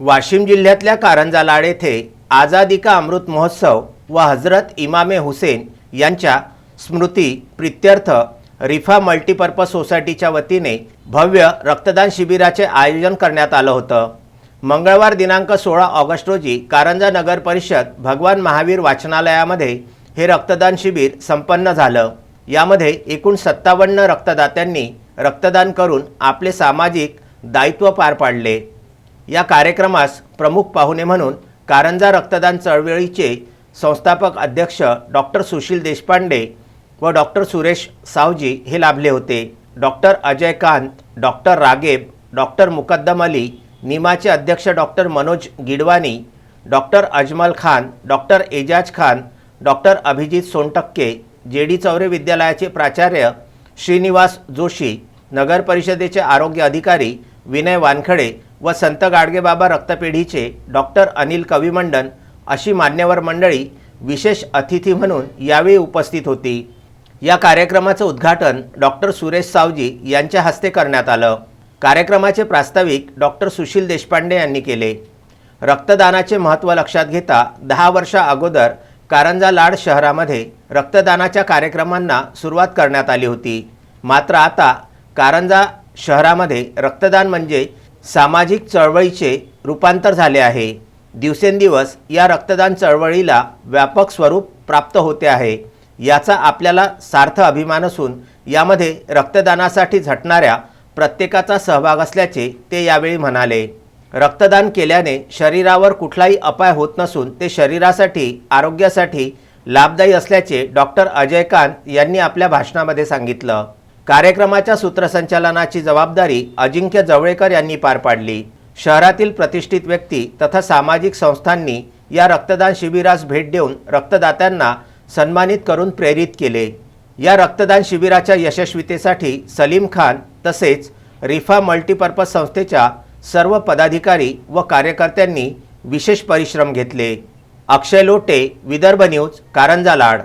वाशिम जिल्ह्यातल्या कारंजा लाड येथे आझादी का अमृत महोत्सव व हजरत इमामे हुसेन यांच्या स्मृती प्रित्यर्थ रिफा मल्टीपर्पज सोसायटीच्या वतीने भव्य रक्तदान शिबिराचे आयोजन करण्यात आलं होतं. मंगळवार दिनांक सोळा ऑगस्ट रोजी कारंजा नगर परिषद भगवान महावीर वाचनालयामध्ये हे रक्तदान शिबिर संपन्न झालं. यामध्ये एकूण सत्तावन्न रक्तदात्यांनी रक्तदान करून आपले सामाजिक दायित्व पार पाडले. या कार्यक्रमास प्रमुख पाहुणे म्हणून कारंजा रक्तदान चळवळीचे संस्थापक अध्यक्ष डॉक्टर सुशील देशपांडे व डॉक्टर सुरेश सावजी हे लाभले होते. Doctor Ajay Kant doctor Rageb doctor Mukaddam Ali निमाचे अध्यक्ष doctor Manoj Gidwani doctor Ajmal Khan doctor Ejaz Khan doctor Abhijit Sontakke J D Chaure विद्यालयाचे प्राचार्य श्रीनिवास जोशी नगर परिषदेचे आरोग्य अधिकारी विनय वानखडे व संत गाडगेबाबा रक्तपेढीचे डॉक्टर अनिल कविमंडन अशी मान्यवर मंडळी विशेष अतिथी म्हणून यावेळी उपस्थित होती. या कार्यक्रमाचं उद्घाटन डॉक्टर सुरेश सावजी यांच्या हस्ते करण्यात आलं. कार्यक्रमाचे प्रास्ताविक डॉक्टर सुशील देशपांडे यांनी केले. रक्तदानाचे महत्त्व लक्षात घेता दहा वर्षा अगोदर कारंजा लाड शहरामध्ये रक्तदानाच्या कार्यक्रमांना सुरुवात करण्यात आली होती. मात्र आता कारंजा शहरामध्ये रक्तदान म्हणजे सामाजिक चळवळीचे रूपांतर झाले आहे. दिवसेंदिवस या रक्तदान चळवळीला व्यापक स्वरूप प्राप्त होते आहे. याचा आपल्याला सार्थ अभिमान असून यामध्ये रक्तदानासाठी झटणाऱ्या प्रत्येकाचा सहभाग असल्याचे ते यावेळी म्हणाले. रक्तदान केल्याने शरीरावर कुठलाही अपाय होत नसून ते शरीरासाठी आरोग्यासाठी लाभदायी असल्याचे डॉक्टर अजय कांत यांनी आपल्या भाषणामध्ये सांगितलं. कार्यक्रमाच्या सूत्रसंचालनाची जबाबदारी अजिंक्य जवळेकर यांनी पार पाडली. शहरातील प्रतिष्ठित व्यक्ती तथा सामाजिक संस्थांनी या रक्तदान शिबिरास भेट देऊन रक्तदात्यांना सन्मानित करून प्रेरित केले. या रक्तदान शिबिराच्या यशस्वीतेसाठी सलीम खान तसेच रिफा मल्टीपर्पज संस्थेच्या सर्व पदाधिकारी व कार्यकर्त्यांनी विशेष परिश्रम घेतले. अक्षय लोटे विदर्भ न्यूज कारंजा लाड.